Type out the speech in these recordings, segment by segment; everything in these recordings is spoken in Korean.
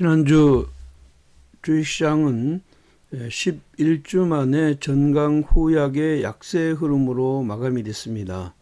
지난주 주식시장은 11주 만에 전강 후약의 약세 흐름으로 마감이 됐습니다.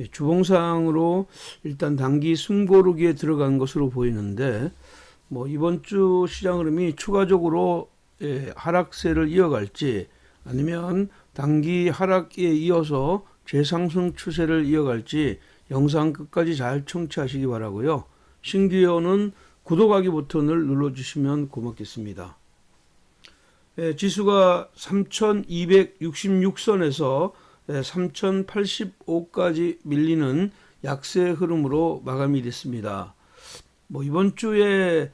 예, 주봉상으로 일단 단기 숨고르기에 들어간 것으로 보이는데 뭐 이번 주 시장 흐름이 추가적으로 예, 하락세를 이어갈지 아니면 단기 하락에 이어서 재상승 추세를 이어갈지 영상 끝까지 잘 청취하시기 바라고요. 신규어는 구독하기 버튼을 눌러주시면 고맙겠습니다. 예, 지수가 3266선에서 3085까지 밀리는 약세 흐름으로 마감이 됐습니다. 뭐 이번 주에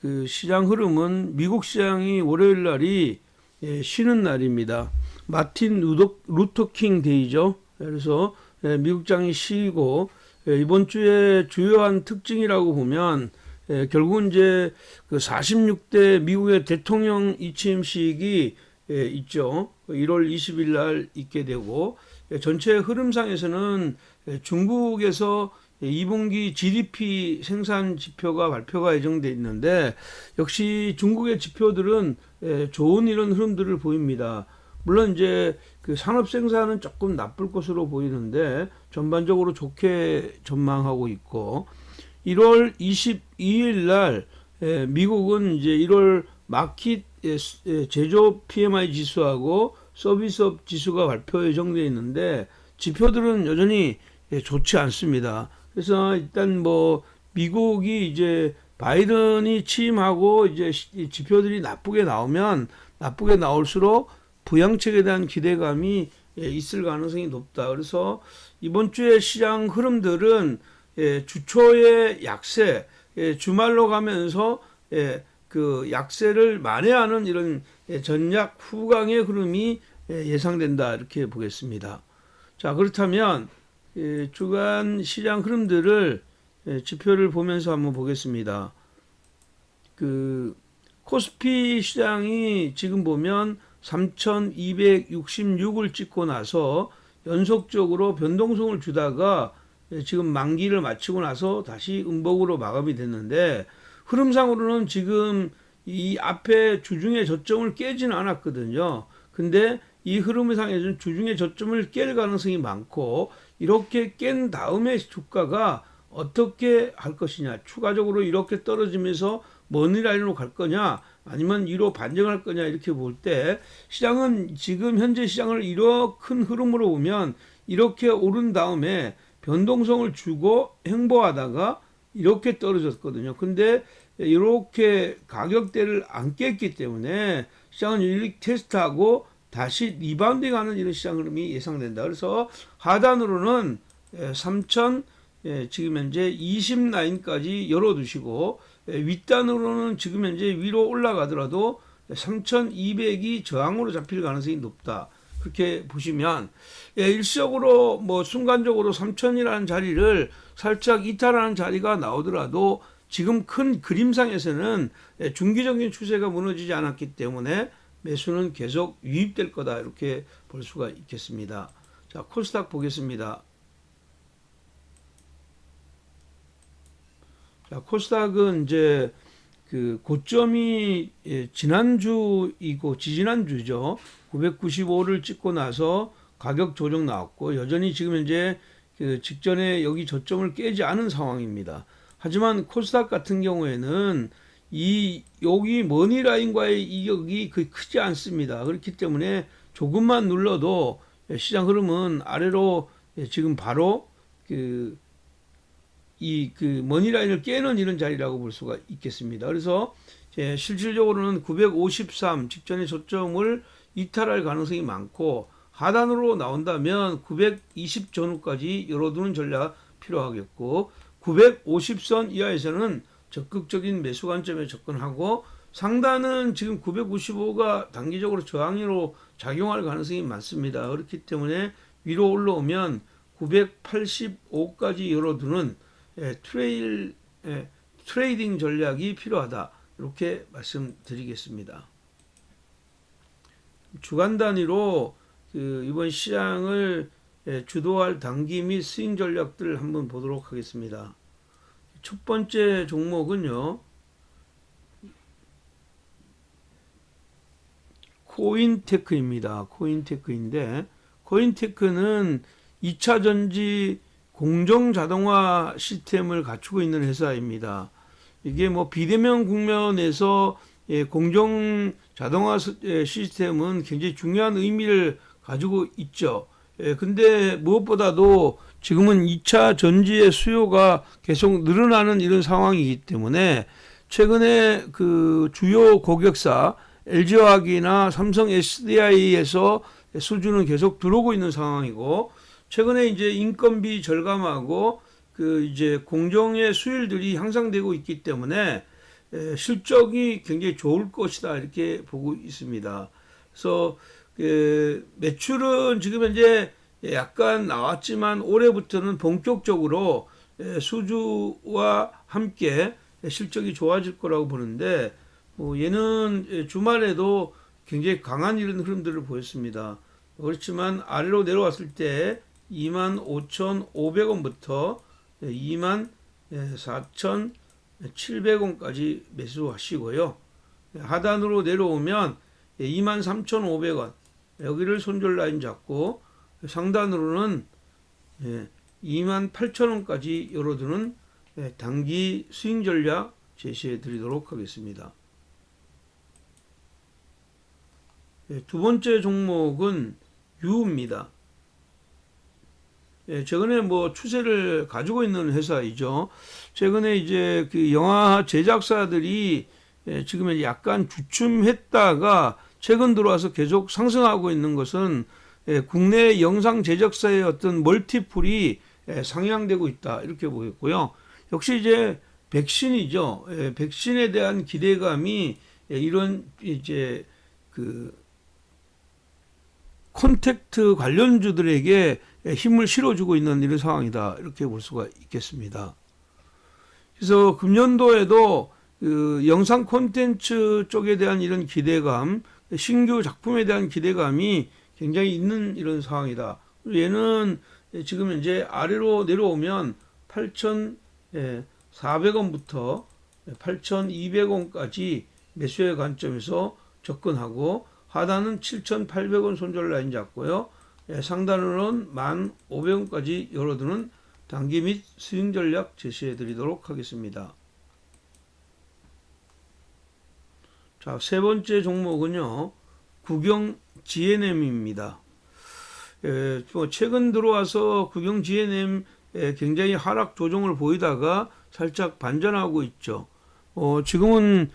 그 시장 흐름은 미국 시장이 월요일 날이 예, 쉬는 날입니다. 마틴 루더, 루터킹 데이죠. 그래서 예, 미국장이 쉬고 예, 이번 주에 주요한 특징이라고 보면 예, 결국은 이제 그 46대 미국의 대통령 이취임식이 예, 있죠. 1월 20일 날 있게 되고 예, 전체 흐름상에서는 예, 중국에서 2분기 GDP 생산 지표가 발표가 예정돼 있는데 역시 중국의 지표들은 예, 좋은 이런 흐름들을 보입니다. 물론 이제 그 산업 생산은 조금 나쁠 것으로 보이는데 전반적으로 좋게 전망하고 있고 1월 22일 날 에, 미국은 이제 1월 마켓 에, 에, 제조 PMI 지수하고 서비스업 지수가 발표 예정돼 있는데 지표들은 여전히 예, 좋지 않습니다. 그래서 일단 뭐 미국이 이제 바이든이 취임하고 이제 시- 지표들이 나쁘게 나오면 나쁘게 나올수록 부양책에 대한 기대감이 예, 있을 가능성이 높다. 그래서 이번 주에 시장 흐름들은 예, 주초의 약세, 예, 주말로 가면서 예, 그 약세를 만회하는 이런 예, 전략 후강의 흐름이 예, 예상된다 이렇게 보겠습니다. 자 그렇다면 예, 주간 시장 흐름들을 예, 지표를 보면서 한번 보겠습니다. 그 코스피 시장이 지금 보면 3,266을 찍고 나서 연속적으로 변동성을 주다가 예, 지금 만기를 마치고 나서 다시 음복으로 마감이 됐는데 흐름상으로는 지금 이 앞에 주중의 저점을 깨지는 않았거든요. 근데 이 흐름상에서는 주중의 저점을 깰 가능성이 많고 이렇게 깬 다음에 주가가 어떻게 할 것이냐 추가적으로 이렇게 떨어지면서 머니 라인으로 갈 거냐 아니면 위로 반등할 거냐 이렇게 볼 때 시장은 지금 현재 시장을 이렇게 큰 흐름으로 보면 이렇게 오른 다음에 변동성을 주고 행보하다가 이렇게 떨어졌거든요. 근데 이렇게 가격대를 안 깼기 때문에 시장은 유익 테스트하고 다시 리바운딩 하는 이런 시장 흐름이 예상된다. 그래서 하단으로는 3천 지금 현재 20 라인까지 열어두시고 예, 윗단으로는 지금 현재 위로 올라가더라도 3,200이 저항으로 잡힐 가능성이 높다. 그렇게 보시면 예, 일시적으로 뭐 순간적으로 3,000이라는 자리를 살짝 이탈하는 자리가 나오더라도 지금 큰 그림상에서는 예, 중기적인 추세가 무너지지 않았기 때문에 매수는 계속 유입될 거다 이렇게 볼 수가 있겠습니다. 자 코스닥 보겠습니다. 자, 코스닥은 이제 그 고점이 예, 지난주이고 지지난주죠. 995를 찍고 나서 가격 조정 나왔고 여전히 지금 현재 그 직전에 여기 저점을 깨지 않은 상황입니다. 하지만 코스닥 같은 경우에는 이 여기 머니 라인과의 이격이 거의 크지 않습니다. 그렇기 때문에 조금만 눌러도 시장 흐름은 아래로 예, 지금 바로 그 이 그 머니라인을 깨는 이런 자리라고 볼 수가 있겠습니다. 그래서 예, 실질적으로는 953 직전의 저점을 이탈할 가능성이 많고 하단으로 나온다면 920 전후까지 열어두는 전략 필요하겠고 950선 이하에서는 적극적인 매수 관점에 접근하고 상단은 지금 995가 단기적으로 저항으로 작용할 가능성이 많습니다. 그렇기 때문에 위로 올라오면 985까지 열어두는 예, 예, 트레일 예, 트레이딩 전략이 필요하다 이렇게 말씀드리겠습니다. 주간 단위로 그 이번 시장을 예, 주도할 단기 및 스윙 전략들을 한번 보도록 하겠습니다. 첫 번째 종목은요. 코인테크입니다. 코인테크인데 코인테크는 2차 전지 공정 자동화 시스템을 갖추고 있는 회사입니다. 이게 뭐 비대면 국면에서 예, 공정 자동화 스- 예, 시스템은 굉장히 중요한 의미를 가지고 있죠. 예, 근데 무엇보다도 지금은 2차 전지의 수요가 계속 늘어나는 이런 상황이기 때문에 최근에 그 주요 고객사 LG화학이나 삼성 SDI에서 수주는 계속 들어오고 있는 상황이고 최근에 이제 인건비 절감하고 그 이제 공정의 수율들이 향상되고 있기 때문에 에, 실적이 굉장히 좋을 것이다 이렇게 보고 있습니다. 그래서 그 매출은 지금 현재 약간 나왔지만 올해부터는 본격적으로 에, 수주와 함께 실적이 좋아질 거라고 보는데 뭐 얘는 주말에도 굉장히 강한 이런 흐름들을 보였습니다. 그렇지만 아래로 내려왔을 때 25,500원부터 24,700원까지 매수하시고요. 하단으로 내려오면 23,500원 여기를 손절 라인 잡고 상단으로는 28,000원까지 열어두는 예, 단기 스윙 전략 제시해 드리도록 하겠습니다. 예, 두 번째 종목은 유입니다. 예, 최근에 뭐 추세를 가지고 있는 회사이죠. 최근에 이제 그 영화 제작사들이 예, 지금 약간 주춤했다가 최근 들어와서 계속 상승하고 있는 것은 예, 국내 영상 제작사의 어떤 멀티플이 예, 상향되고 있다 이렇게 보겠고요. 역시 이제 백신이죠. 예, 백신에 대한 기대감이 예, 이런 이제 그 콘택트 관련주들에게 힘을 실어주고 있는 이런 상황이다 이렇게 볼 수가 있겠습니다. 그래서 금년도에도 그 영상 콘텐츠 쪽에 대한 이런 기대감, 신규 작품에 대한 기대감이 굉장히 있는 이런 상황이다. 얘는 지금 이제 아래로 내려오면 8,400원부터 8,200원까지 매수의 관점에서 접근하고 하단은 7,800원 손절 라인 잡고요. 예, 상단으로는 1,500원까지 열어두는 단기 및 스윙 전략 제시해 드리도록 하겠습니다. 자, 세 번째 종목은요. 국영 GNM입니다. 예, 뭐 최근 들어와서 국영 GNM 에 굉장히 하락 조정을 보이다가 살짝 반전하고 있죠. 어, 지금은 어,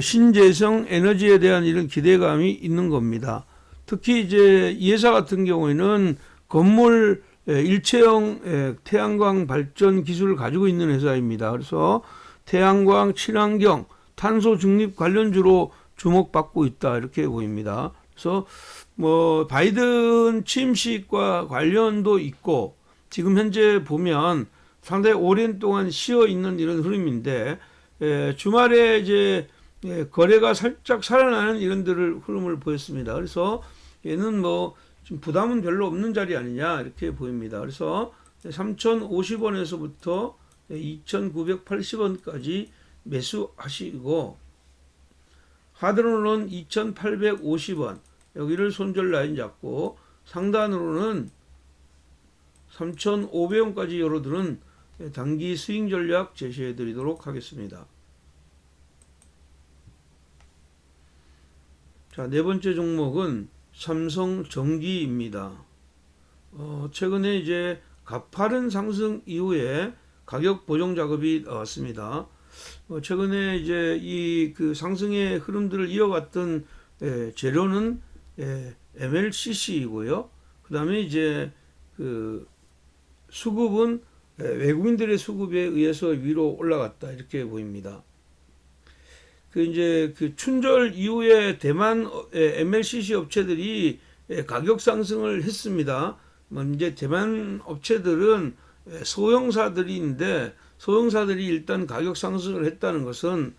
신재생 에너지에 대한 이런 기대감이 있는 겁니다. 특히 이제 이 회사 같은 경우에는 건물 에, 일체형 에, 태양광 발전 기술을 가지고 있는 회사입니다. 그래서 태양광, 친환경, 탄소 중립 관련주로 주목받고 있다 이렇게 보입니다. 그래서 뭐 바이든 취임식과 관련도 있고 지금 현재 보면 상당히 오랜 동안 쉬어 있는 이런 흐름인데 에, 주말에 이제 예, 거래가 살짝 살아나는 이런들을 흐름을 보였습니다. 그래서 얘는 뭐 지금 부담은 별로 없는 자리 아니냐 이렇게 보입니다. 그래서 3,050원에서부터 2,980원까지 매수하시고 하단으로는 2,850원 여기를 손절 라인 잡고 상단으로는 3,500원까지 열어두는 단기 스윙 전략 제시해 드리도록 하겠습니다. 자, 네 번째 종목은 삼성전기입니다. 어, 최근에 이제 가파른 상승 이후에 가격 보정 작업이 나왔습니다. 어, 최근에 이제 이 그 상승의 흐름들을 이어갔던 에, 재료는 에, MLCC이고요. 그 다음에 이제 그 수급은 에, 외국인들의 수급에 의해서 위로 올라갔다 이렇게 보입니다. 그 이제 그 춘절 이후에 대만 어, 에, MLCC 업체들이 에, 가격 상승을 했습니다. 뭐 이제 대만 업체들은 에, 소형사들인데 소형사들이 일단 가격 상승을 했다는 것은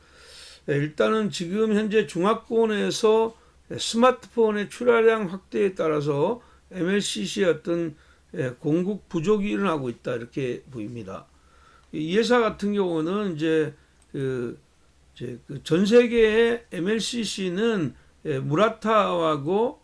에, 일단은 지금 현재 중화권에서 에, 스마트폰의 출하량 확대에 따라서 MLCC의 어떤 에, 공급 부족이 일어나고 있다 이렇게 보입니다. 이 회사 같은 경우는 이제 그 이제 그 전 세계의 MLCC는 예, 무라타하고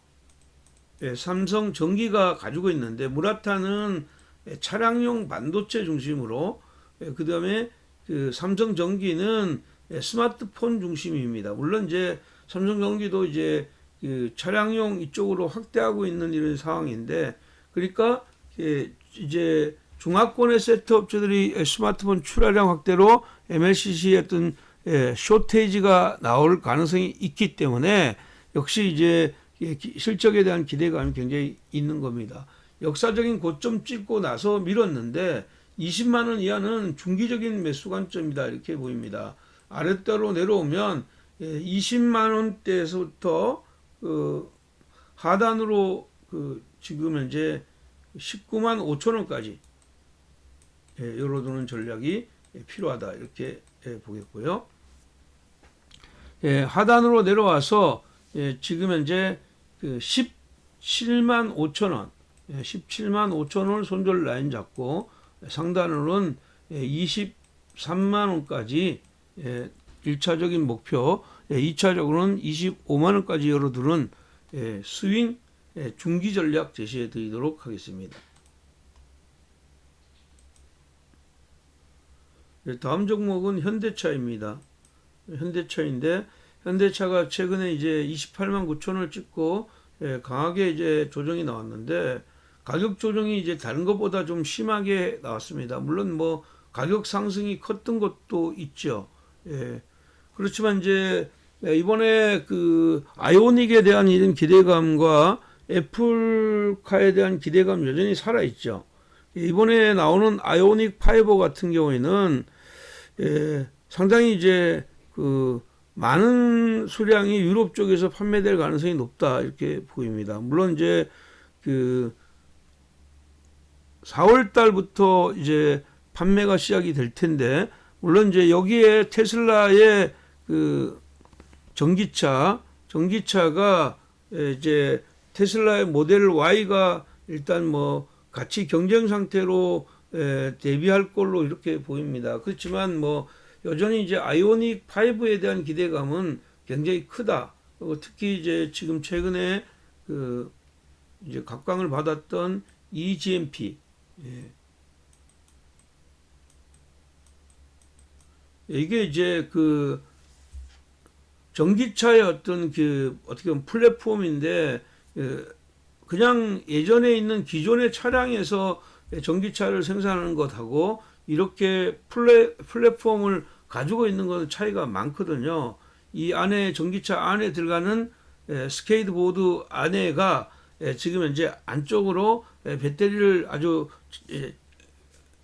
예, 삼성 전기가 가지고 있는데 무라타는 예, 차량용 반도체 중심으로 예, 그다음에 그 삼성 전기는 예, 스마트폰 중심입니다. 물론 이제 삼성 전기도 이제 그 차량용 이쪽으로 확대하고 있는 이런 상황인데 그러니까 예, 이제 중화권의 세트 업체들이 예, 스마트폰 출하량 확대로 MLCC의 어떤 예, 쇼테이지가 나올 가능성이 있기 때문에 역시 이제 예, 기- 실적에 대한 기대감이 굉장히 있는 겁니다. 역사적인 고점 찍고 나서 밀었는데 20만 원 이하는 중기적인 매수 관점이다 이렇게 보입니다. 아랫대로 내려오면 예, 20만 원대에서부터 그 하단으로 그 지금 현재 19만 5천 원까지 예, 열어두는 전략이 예, 필요하다 이렇게 예, 보겠고요. 예, 하단으로 내려와서 예, 지금 현재 그 17만 5천 원, 예, 17만 5천 원을 손절 라인 잡고 예, 상단으로는 예, 23만 원까지 예, 1차적인 목표, 예, 2차적으로는 25만 원까지 열어두는 예, 스윙 예, 중기 전략 제시해 드리도록 하겠습니다. 예, 다음 종목은 현대차입니다. 현대차인데 현대차가 최근에 이제 28만 9천 원을 찍고 예, 강하게 이제 조정이 나왔는데 가격 조정이 이제 다른 것보다 좀 심하게 나왔습니다. 물론 뭐 가격 상승이 컸던 것도 있죠. 예. 그렇지만 이제 이번에 그 아이오닉에 대한 이런 기대감과 애플카에 대한 기대감 여전히 살아 있죠. 이번에 나오는 아이오닉 5 같은 경우에는 예, 상당히 이제 그 많은 수량이 유럽 쪽에서 판매될 가능성이 높다 이렇게 보입니다. 물론 이제 그 4월 달부터 이제 판매가 시작이 될 텐데 물론 이제 여기에 테슬라의 그 전기차 전기차가 예, 이제 테슬라의 모델 Y가 일단 뭐 같이 경쟁 상태로 에, 대비할 걸로 이렇게 보입니다. 그렇지만 뭐 여전히 이제 아이오닉 5에 대한 기대감은 굉장히 크다. 특히 이제 지금 최근에 그 이제 각광을 받았던 eGMP 예. 이게 이제 그 전기차의 어떤 그 어떻게 보면 플랫폼인데 그 그냥 예전에 있는 기존의 차량에서 전기차를 생산하는 것하고 이렇게 플레, 플랫폼을 가지고 있는 건 차이가 많거든요. 이 안에 전기차 안에 들어가는 에, 스케이트보드 안에가 에, 지금 현재 안쪽으로 에, 배터리를 아주 에,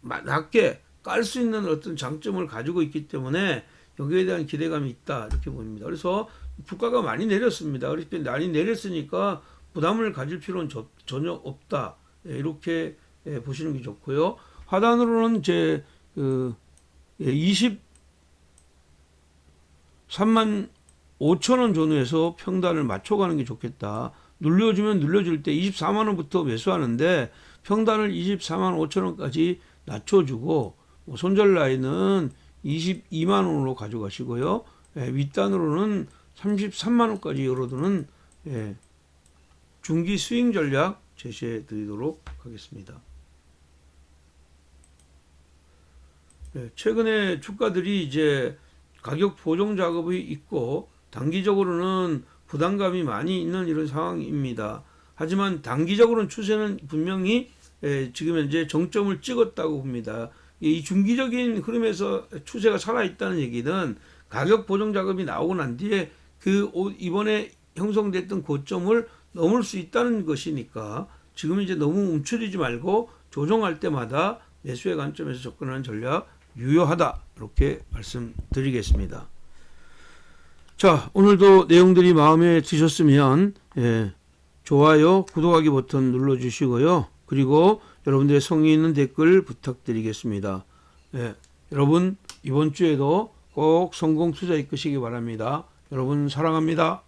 마- 낮게 깔 수 있는 어떤 장점을 가지고 있기 때문에 여기에 대한 기대감이 있다 이렇게 보입니다. 그래서 주가가 많이 내렸습니다. 그렇게 많이 내렸으니까 부담을 가질 필요는 저- 전혀 없다 예, 이렇게 예, 보시는 게 좋고요. 하단으로는 제 그, 예, 23만 5천 원 전후에서 평단을 맞춰가는 게 좋겠다. 눌려주면 눌려줄 때 24만 원부터 매수하는데 평단을 24만 5천 원까지 낮춰주고 뭐 손절 라인은 22만 원으로 가져가시고요. 예, 윗단으로는 33만 원까지 열어두는 예, 중기 스윙 전략 제시해 드리도록 하겠습니다. 예, 최근에 주가들이 이제 가격 보정 작업이 있고 단기적으로는 부담감이 많이 있는 이런 상황입니다. 하지만 단기적으로는 추세는 분명히 예, 지금 현재 정점을 찍었다고 봅니다. 이 중기적인 흐름에서 추세가 살아 있다는 얘기는 가격 보정 작업이 나오고 난 뒤에 그 오- 이번에 형성됐던 고점을 넘을 수 있다는 것이니까 지금 이제 너무 움츠리지 말고 조정할 때마다 매수의 관점에서 접근하는 전략 유효하다 이렇게 말씀드리겠습니다. 자 오늘도 내용들이 마음에 드셨으면 예, 좋아요 구독하기 버튼 눌러주시고요. 그리고 여러분들의 성의 있는 댓글 부탁드리겠습니다. 예, 여러분 이번 주에도 꼭 성공 투자 이끄시기 바랍니다. 여러분 사랑합니다.